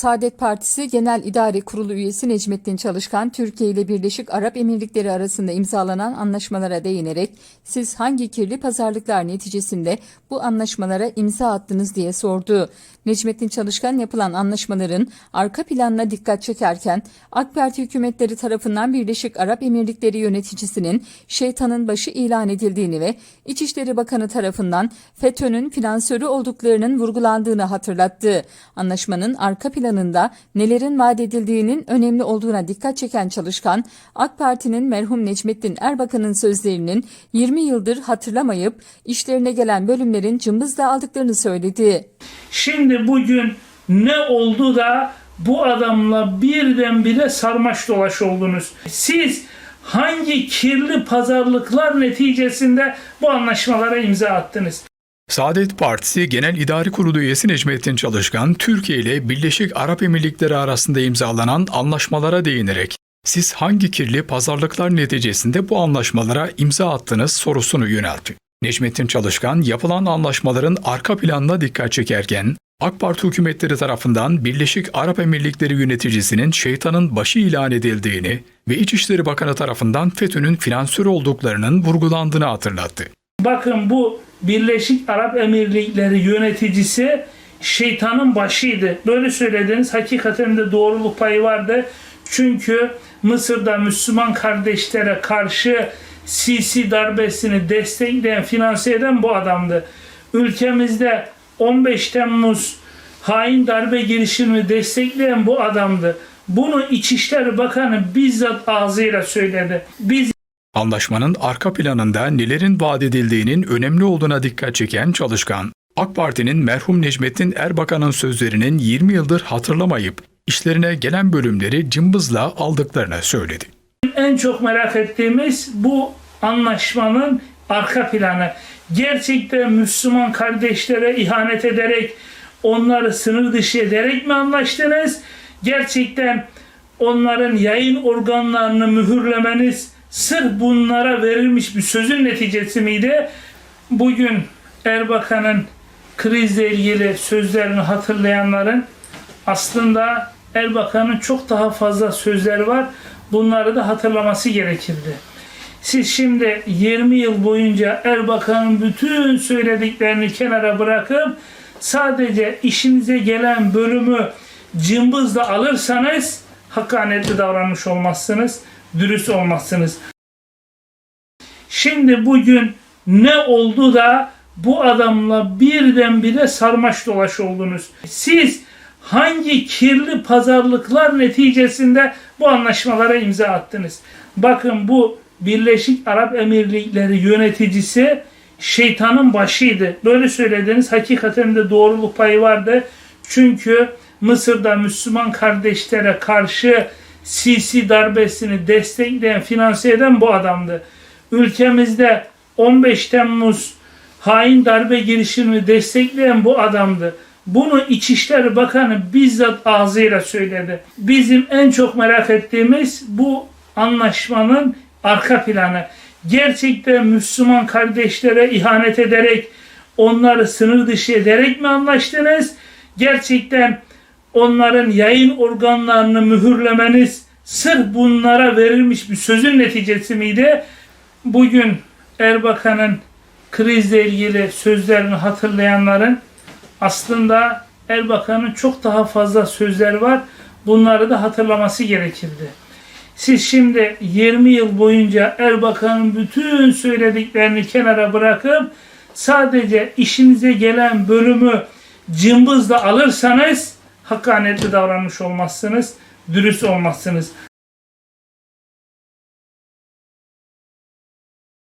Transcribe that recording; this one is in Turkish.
Saadet Partisi Genel İdare Kurulu üyesi Necmettin Çalışkan, Türkiye ile Birleşik Arap Emirlikleri arasında imzalanan anlaşmalara değinerek siz hangi kirli pazarlıklar neticesinde bu anlaşmalara imza attınız diye sordu. Necmettin Çalışkan yapılan anlaşmaların arka planına dikkat çekerken AK Parti hükümetleri tarafından Birleşik Arap Emirlikleri yöneticisinin şeytanın başı ilan edildiğini ve İçişleri Bakanı tarafından FETÖ'nün finansörü olduklarının vurgulandığını hatırlattı. Anlaşmanın arka planında nelerin vaat edildiğinin önemli olduğuna dikkat çeken Çalışkan, AK Parti'nin merhum Necmettin Erbakan'ın sözlerinin 20 yıldır hatırlamayıp işlerine gelen bölümlerin cımbızla aldıklarını söyledi. Şimdi bugün ne oldu da bu adamla birdenbire sarmaş dolaş oldunuz? Siz hangi kirli pazarlıklar neticesinde bu anlaşmalara imza attınız? Saadet Partisi Genel İdari Kurulu üyesi Necmettin Çalışkan, Türkiye ile Birleşik Arap Emirlikleri arasında imzalanan anlaşmalara değinerek siz hangi kirli pazarlıklar neticesinde bu anlaşmalara imza attınız sorusunu yöneltti. Necmettin Çalışkan yapılan anlaşmaların arka planına dikkat çekerken AK Parti hükümetleri tarafından Birleşik Arap Emirlikleri yöneticisinin şeytanın başı ilan edildiğini ve İçişleri Bakanı tarafından FETÖ'nün finansörü olduklarının vurgulandığını hatırlattı. Bakın bu Birleşik Arap Emirlikleri yöneticisi şeytanın başıydı. Böyle söylediniz hakikaten de doğruluk payı vardı. Çünkü Mısır'da Müslüman kardeşlere karşı Sisi darbesini destekleyen, finanse eden bu adamdı. Ülkemizde 15 Temmuz hain darbe girişimini destekleyen bu adamdı. Bunu İçişleri Bakanı bizzat ağzıyla söyledi. Biz Anlaşmanın arka planında nelerin vaat edildiğinin önemli olduğuna dikkat çeken Çalışkan, AK Parti'nin merhum Necmettin Erbakan'ın sözlerinin 20 yıldır hatırlamayıp işlerine gelen bölümleri cımbızla aldıklarını söyledi. en çok merak ettiğimiz bu anlaşmanın arka planı. Gerçekten Müslüman kardeşlere ihanet ederek, onları sınır dışı ederek mi anlaştınız? Gerçekten onların yayın organlarını mühürlemeniz sırf bunlara verilmiş bir sözün neticesi miydi? Bugün Erbakan'ın krizle ilgili sözlerini hatırlayanların aslında Erbakan'ın çok daha fazla sözleri var. Bunları da hatırlaması gerekirdi. Siz şimdi 20 yıl boyunca Erbakan'ın bütün söylediklerini kenara bırakıp sadece işinize gelen bölümü cımbızla alırsanız hakkaniyetli davranmış olmazsınız, dürüst olmazsınız. Şimdi bugün ne oldu da bu adamla birdenbire sarmaş dolaş oldunuz? Siz hangi kirli pazarlıklar neticesinde bu anlaşmalara imza attınız? Bakın bu Birleşik Arap Emirlikleri yöneticisi şeytanın başıydı. Böyle söylediniz hakikaten de doğruluk payı vardı. Çünkü Mısır'da Müslüman kardeşlere karşı Sisi darbesini destekleyen, finanse eden bu adamdı. Ülkemizde 15 Temmuz hain darbe girişimini destekleyen bu adamdı. Bunu İçişleri Bakanı bizzat ağzıyla söyledi. Bizim en çok merak ettiğimiz bu anlaşmanın arka planı. Gerçekten Müslüman kardeşlere ihanet ederek, onları sınır dışı ederek mi anlaştınız? Gerçekten onların yayın organlarını mühürlemeniz sırf bunlara verilmiş bir sözün neticesi miydi? Bugün Erbakan'ın krizle ilgili sözlerini hatırlayanların aslında Erbakan'ın çok daha fazla sözleri var. Bunları da hatırlaması gerekirdi. Siz şimdi 20 yıl boyunca Erbakan'ın bütün söylediklerini kenara bırakıp sadece işinize gelen bölümü cımbızla alırsanız hakkaniyetli davranmış olmazsınız, dürüst olmazsınız.